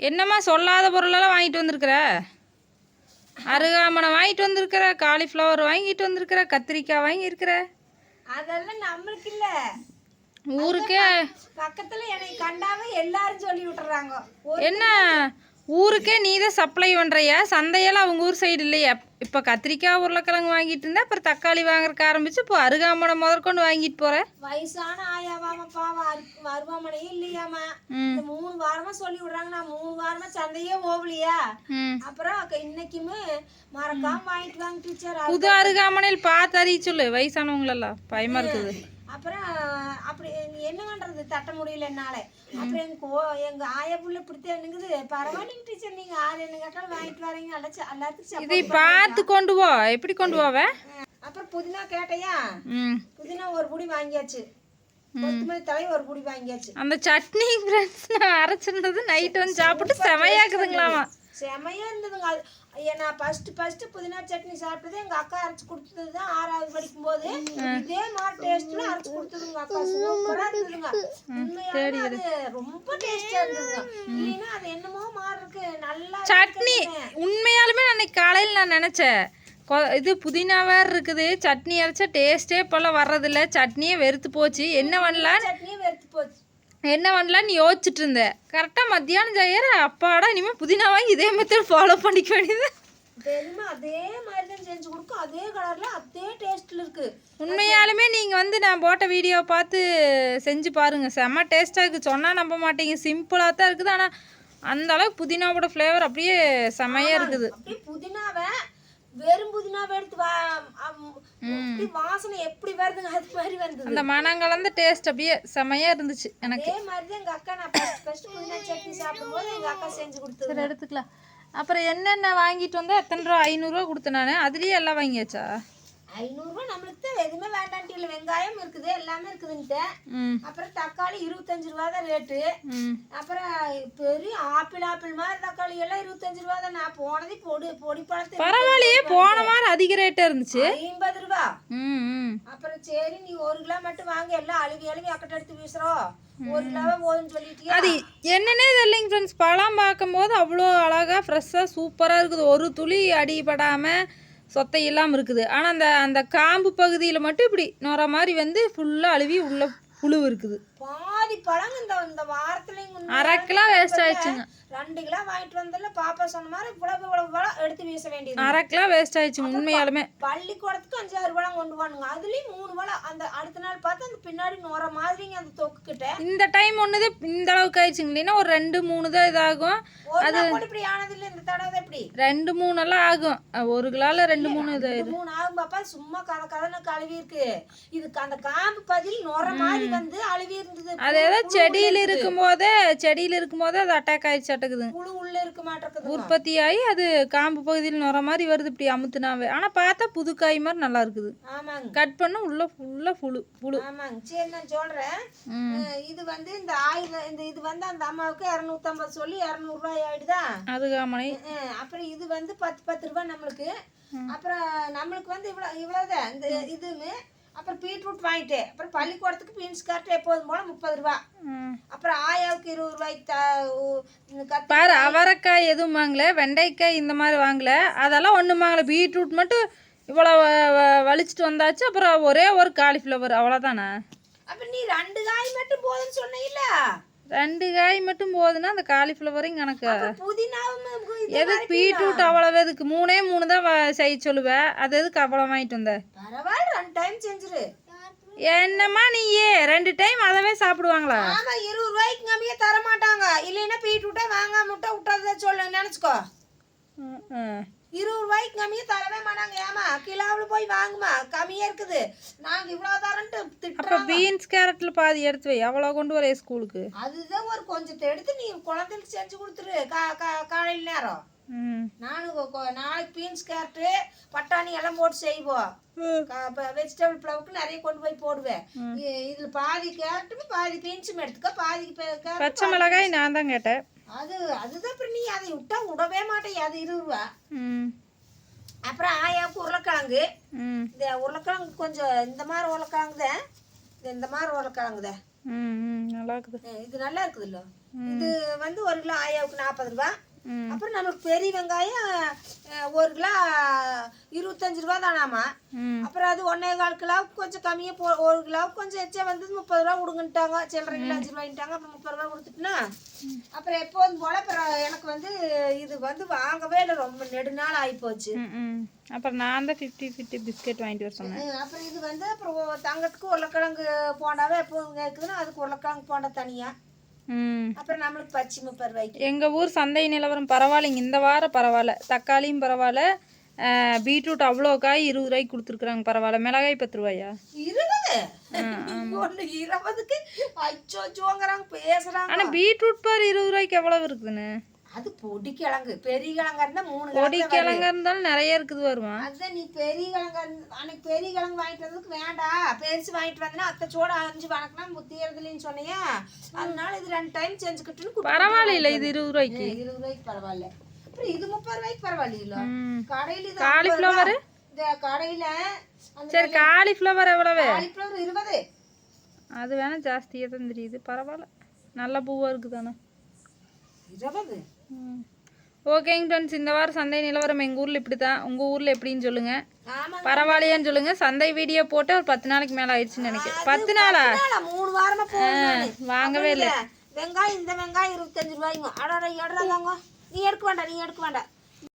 என்னம்மா சொல்லாத பொருளெல்லாம் வாங்கிட்டு வந்திருக்கிற? அருகாமனை வாங்கிட்டு வந்திருக்கிற காலிஃப்ளவர் வாங்கிட்டு வந்திருக்கிற கத்திரிக்காய் வாங்கியிருக்கிற? அதெல்லாம் நம்மளுக்கு இல்ல. ஊருக்கே பக்கத்துல என்னை கண்டாவே எல்லாரும் சொல்லி விட்டுறாங்க. என்ன? ஊருக்கே நீ தான் சப்ளை பண்ணுறியா சந்தையெல்லாம் அவங்க ஊர் சைடு இல்லையா. இப்போ கத்திரிக்காய் உருளைக்கிழங்கு வாங்கிட்டு இருந்தா அப்புறம் தக்காளி வாங்குறதுக்கு ஆரம்பிச்சு இப்போ அருகாமனை முதற்கொண்டு வாங்கிட்டு போகிறேன் வயசான ஆயாவாமப்பா வருவாமனையே இல்லையாமா இந்த மூணு வாரமா சொல்லி விடுறாங்க. நான் மூணு வாரமா சந்தையே ஓவலியா அப்புறம் இன்னைக்குமே மறக்காம வாங்கிட்டு வாங்க டீச்சர் புது அருகாமனையில் பார்த்து அறிய சொல்லு. வயசானவங்களெல்லாம் பயமா இருக்குது. அப்புறம் அப்படி நீ என்ன பண்றது? தட்ட முடியல என்னால. அப்புறம் எங்க கோ எங்க ஆயா புள்ள இப்படித்தான் என்னங்குது? பரவாயில்லைங்க டீச்சர் நீங்க ஆறு என்ன கேட்டாலும் வாங்கிட்டு வரீங்க. நல்லா ச- எல்லாத்துக்கும் இதை பார்த்து கொண்டு போ. எப்படி கொண்டு போவ. அப்புறம் புதினா கேட்டையா? புதினா ஒரு புடி வாங்கியாச்சு. கொத்தமல்லி தலை ஒரு புடி வாங்கியாச்சு. அந்த சட்னி ஃப்ரெண்ட்ஸ் நான் அரைச்சிருந்தது நைட் வந்து சாப்பிட்டு செமையாக்குதுங்களாமா. செமையா இருந்ததுங்க அது நான் ஃபர்ஸ்ட் ஃபர்ஸ்ட் புதினா சட்னி சாப்பிட்டது எங்க அக்கா அரைச்சு கொடுத்தது தான் ஆறாவது படிக்கும் போது இதே மாதிரி டேஸ்ட்ல அரைச்சு கொடுத்ததுங்க அக்கா. சூப்பரா இருந்ததுங்க. உண்மையாலுமே அது. ரொம்ப டேஸ்டா இருந்ததுங்க. இல்லைன்னா அது என்னமோ மாதிரி இருக்கு. நல்லா சட்னி உண்மையாலுமே அன்னைக்கு காலையில் நான் நினச்சேன். இது புதினா வேறு இருக்குது. சட்னி அரைச்சா டேஸ்ட்டே இப்போல்லாம் வர்றதில்ல. சட்னியே வெறுத்து போச்சு. என்ன பண்ணலாம் என்ன பண்ணலான்னு யோசிச்சுட்டு இருந்தேன் கரெக்டாக மத்தியானம் செய்யற அப்பாடா இனிமேல் புதினா வாங்கி இதே மெத்தட் ஃபாலோ பண்ணிக்க வேண்டியது. அதே மாதிரி தான் செஞ்சு கொடுக்கும். அதே கலர்ல அதே டேஸ்ட்ல இருக்கு. உண்மையாலுமே நீங்கள் வந்து நான் போட்ட வீடியோ பார்த்து செஞ்சு பாருங்கள் செம்ம டேஸ்ட்டாக இருக்குது சொன்னால் நம்ப மாட்டீங்க. சிம்பிளாக தான் இருக்குது. ஆனால் அந்த அளவுக்கு புதினாவோட ஃப்ளேவர் அப்படியே செமையாக இருக்குது. அப்படியே புதினாவை வெறும் புதினாவை எடுத்து அப்படி வாசனை எப்படி வருதுங்க? அது மாதிரி வந்தது அந்த மனம் கலந்த டேஸ்ட் அப்படியே செமையாக இருந்துச்சு எனக்கு. அதே மாதிரி தான் எங்க அக்கா நான் ஃபர்ஸ்ட் ஃபர்ஸ்ட் புதினா சட்னி சாப்பிடும்போது எங்க அக்கா செஞ்சு கொடுத்தது சரி எடுத்துக்கலாம். அப்புறம் என்னென்ன வாங்கிட்டு வந்தா? எத்தனை ரூபா? ஐநூறுரூவா கொடுத்தேன் நான். அதுலேயே எல்லாம் வாங்கியாச்சா? ஐநூறுரூவா நம்மளுக்கு தான் எதுவுமே வேண்டான்ட்டு இல்லை. வெங்காயம் இருக்குது எல்லாமே இருக்குதுன்ட்டு. அப்புறம் தக்காளி இருபத்தஞ்சு ரூபா தான் ரேட்டு. அப்புறம் பெரிய ஆப்பிள் ஆப்பிள் மாதிரி தக்காளி எல்லாம் இருபத்தஞ்சு ரூபா தான். நான் போனது பொடி பொடி பழத்தை பரவாயில்லையே போன வாரம் அதிக ரேட்டாக இருந்துச்சு. ஐம்பது ரூபா. அப்புறம் சரி நீ ஒரு கிலோ மட்டும் வாங்க. எல்லாம் அழுவி அழுவி அக்கட்ட எடுத்து வீசுறோம் ஒரு கிலோவே போதும்னு சொல்லிட்டியா? அது என்னன்னே தெரியலைங்க ஃப்ரெண்ட்ஸ் பழம் பார்க்கும்போது அவ்வளோ அழகாக ஃப்ரெஷ்ஷாக சூப்பராக இருக்குது. ஒரு துளி அடிபடாமல் சொத்தை இல்லாமல் இருக்குது. ஆனால் அந்த அந்த காம்பு பகுதியில் மட்டும் இப்படி நுர மாதிரி வந்து ஃபுல்லாக அழுவி உள்ள புழு இருக்குது. பாதி பழங்க இந்த இந்த வாரத்துல இங்க இன்னும் அரை கிலோ வேஸ்ட் ஆயிடுச்சுங்க. ரெண்டு கிலோ வாங்கிட்டு வந்ததுல பாப்பா சொன்ன மாதிரி இவ்வளவு இவ்வளவு பழம் எடுத்து வீச வேண்டியது அரை கிலோ வேஸ்ட் ஆயிடுச்சுங்க உண்மையாலுமே. பள்ளிக்கூடத்துக்கு அஞ்சாறு பழம் கொண்டு வானுங்க. அதுலயும் மூணு பழம். அந்த அடுத்த நாள் பார்த்து அந்த பின்னாடி நுர மாதிரிங்க அந்த தொக்கு கிட்ட இந்த டைம் ஒன்று இந்த அளவுக்கு ஆயிடுச்சுங்க. இல்லைன்னா ஒரு ரெண்டு மூணு தான் இதாகும். கூட இப்படி ஆனது இல்ல இந்த தடவை தான் இப்படி. ரெண்டு மூணெல்லாம் ஆகும். அஹ் ஒரு கிலோல ரெண்டு மூணு இது மூணு ஆகும் பாப்பா. சும்மா கதை கதனை கழுவி இருக்கு. இதுக்கு அந்த காம்பு பதில் நுர மாதிரி வந்து அழுவி இருந்தது. அது ஏதோ செடியில் இருக்கும்போதே செடியில் இருக்கும்போதே அது அட்டாக் ஆயிடுச்சு அட்டக்குது புழு உள்ள இருக்க மாட்டேங்குது உற்பத்தி ஆகி அது காம்பு பகுதியில் நுர மாதிரி வருது இப்படி அமுத்துனாவே. ஆனால் பார்த்தா புது காய் மாதிரி நல்லா இருக்குது. ஆமாங்க. கட் பண்ண உள்ள ஃபுல்லாக புழு புழு. ஆமாங்க. சரி நான். அஹ் இது வந்து இந்த ஆயுதம் இந்த இது வந்து அந்த அம்மாவுக்கு இரநூத்தம்பது சொல்லி இரநூறுவாய் ஆயிடுதா? அதுகாமனை அஹ் அப்புறம் இது வந்து பத்து பத்து ரூபாய் நம்மளுக்கு. அப்புறம் நம்மளுக்கு வந்து இவ்வளோ இவ்வளோதான். இந்த இதுன்னு அப்புறம் பீட்ரூட் வாங்கிட்டேன். அப்புறம் பள்ளிக்கூடத்துக்கு பீன்ஸ் கரெக்டாக எப்போதும் போல முப்பது ரூபா. அப்புறம் ஆயாவுக்கு இருபது ரூபாய்க்கு பாரு அவரைக்காய் எதுவும் வாங்கல வெண்டைக்காய் இந்த மாதிரி வாங்கல. அதெல்லாம் ஒன்றும் வாங்கல. பீட்ரூட் மட்டும் இவ்வளோ வலிச்சிட்டு வந்தாச்சு. அப்புறம் ஒரே ஒரு காலிஃப்ளவர் அவ்வளோதானே அப்ப நீ ரெண்டு காய் மட்டும் போதும்னு சொன்னீல்ல? ரெண்டு காய் மட்டும் போகுதுன்னா அந்த காலிஃப்ளவரையும் கணக்கு. எதுக்கு பீட்ரூட் அவ்வளவு? எதுக்கு? மூணே மூணு தான் செய்ய சொல்லுவேன் அது எதுக்கு அவ்வளோ வாங்கிட்டு வந்த? பரவாயில்ல. ரெண்டு டைம் செஞ்சிரு என்னம்மா நீயே? ரெண்டு டைம் அதவே சாப்பிடுவாங்களா? ஆமா இருபது ரூபாய்க்கு கம்மியா தர மாட்டாங்க இல்லைன்னா பீட்ரூட்டே வாங்காம விட்டா விட்டதை சொல்லு நினைச்சுக்கோ. ம், ரூபாய்க்கு கம்மியா தரவே மாட்டாங்க. ஏமா கிலோவில் போய் வாங்குமா கம்மியா இருக்குது. நாங்க இவ்வளவு தரேன்ட்டு திட்டுறோம் பீன்ஸ் கேரட்டில் பாதி எடுத்து வை. அவ்வளோ கொண்டு வர ஸ்கூலுக்கு? அதுதான் ஒரு கொஞ்சத்தை எடுத்து நீ குழந்தைகளுக்கு செஞ்சு கொடுத்துரு. கா கா- காலையில நேரம். நானும் நாளைக்கு பீன்ஸ் கேரட்டு பட்டாணி எல்லாம் போட்டு செய்வோம் வெஜிடபிள் பிளவுக்கு நிறைய கொண்டு போய் போடுவேன். இதுல பாதி கேரட்டும் பாதி பீன்ஸும் எடுத்துக்க. பாதி பச்சை மிளகாய் நான் தான் கேட்டேன். அது அதுதான் அப்புறம் நீ அதை விட்டா விடவே மாட்டேன். அது இருபது ரூபா. அப்புறம் ஆயாவுக்கு உருளைக்கிழங்கு? இந்த உருளைக்கிழங்கு கொஞ்சம் இந்த மாதிரி உருளைக்கிழங்கு தான் இந்த மாதிரி உருளைக்கிழங்கு தான் நல்லா இருக்குது. இது நல்லா இருக்குது இல்லை இது வந்து ஒரு கிலோ ஆயாவுக்கு நாற்பது ரூபா. அப்புறம் நம்மளுக்கு பெரிய வெங்காயம் ஒரு கிலோ இருபத்தஞ்சு ரூபா தானாமா. அப்புறம் அது ஒன்றே கால் கிலோவுக்கு கொஞ்சம் கம்மியாக போ ஒரு கிலோவுக்கு கொஞ்சம் எச்சா வந்து முப்பது ரூபா கொடுங்கன்ட்டாங்க. சில்லறை கிலோ அஞ்சு ரூபாயிட்டாங்க அப்புறம் முப்பது ரூபா கொடுத்துட்டுனா அப்புறம் எப்போதும் போல் அப்புறம் எனக்கு வந்து இது வந்து வாங்கவே இல்லை. ரொம்ப நெடுநாள் ஆகிப்போச்சு ம் ம். அப்புறம் நான் தான் ஃபிஃப்டி ஃபிஃப்டி பிஸ்கெட் வாங்கிட்டு வர சொன்னேன். அப்புறம் இது வந்து அப்புறம் தங்கத்துக்கு உருளைக்கிழங்கு போண்டாவே எப்போதும் கேட்குதுன்னா அதுக்கு உருளைக்கிழங்கு போண்டா தனியாக அப்புறம் நம்மளுக்கு பச்சை முப்பது ரூபாய்க்கு. எங்கள் ஊர் சந்தை நிலவரம் பரவாயில்லைங்க. இந்த வாரம் பரவாயில்ல. தக்காளியும் பரவாயில்ல. பீட்ரூட் அவ்வளோ காய் இருபது ரூபாய்க்கு கொடுத்துருக்குறாங்க. பரவாயில்ல. மிளகாய் பத்து ரூபாயா? இருபது? இருபதுக்கு? அச்சோ அச்சோங்கிறாங்க பேசுகிறாங்க ஆனால் பீட்ரூட் பார் இருபது ரூபாய்க்கு எவ்வளோ இருக்குதுன்னு அது பொடி கிழங்கு. பெரிய கிழங்கா இருந்தா மூணு பொடி கிழங்கு இருந்தாலும் நிறைய இருக்குது வருமா? அதுதான் நீ பெரிய கிழங்கா அன்னைக்கு பெரிய கிழங்கு வாங்கிட்டு வந்ததுக்கு வேண்டாம் பெருசு வாங்கிட்டு வந்தேன்னா அத்தை சோட அஞ்சு வணக்கம்னா முத்தியறதுலன்னு சொன்னியா. அதனால இது ரெண்டு டைம் செஞ்சுக்கிட்டுன்னு பரவாயில்ல இது இருபது ரூபாய்க்கு. இருபது ரூபாய்க்கு பரவாயில்ல. அப்புறம் இது முப்பது ரூபாய்க்கு பரவாயில்ல கடையில காலிஃப்ளவர்? இந்த கடையில சரி காலிஃப்ளவர் எவ்வளவு? காலிஃப்ளவர் இருபது. அது வேணா ஜாஸ்தியாக தான் தெரியுது. பரவாயில்ல. நல்ல பூவாக இருக்குதானே? இருபது. ஓகேங்க ஃப்ரெண்ட்ஸ் இந்த வாரம் சந்தை நிலவரம் எங்கள் ஊரில் இப்படி தான் உங்கள் ஊரில் எப்படின்னு சொல்லுங்கள் பரவாயில்லையான்னு சொல்லுங்கள் சந்தை வீடியோ போட்டு ஒரு பத்து நாளைக்கு மேலே ஆயிடுச்சுன்னு நினைக்கிறேன். பத்து நாளா? மூணு வாரமா போகுது வாங்கவே இல்லை. வெங்காயம் இந்த வெங்காயம் இருபத்தஞ்சு ரூபாய்ங்க. அடடா எடுறாங்க நீ எடுக்க வேண்டாம் நீ எடுக்க வேண்டாம்.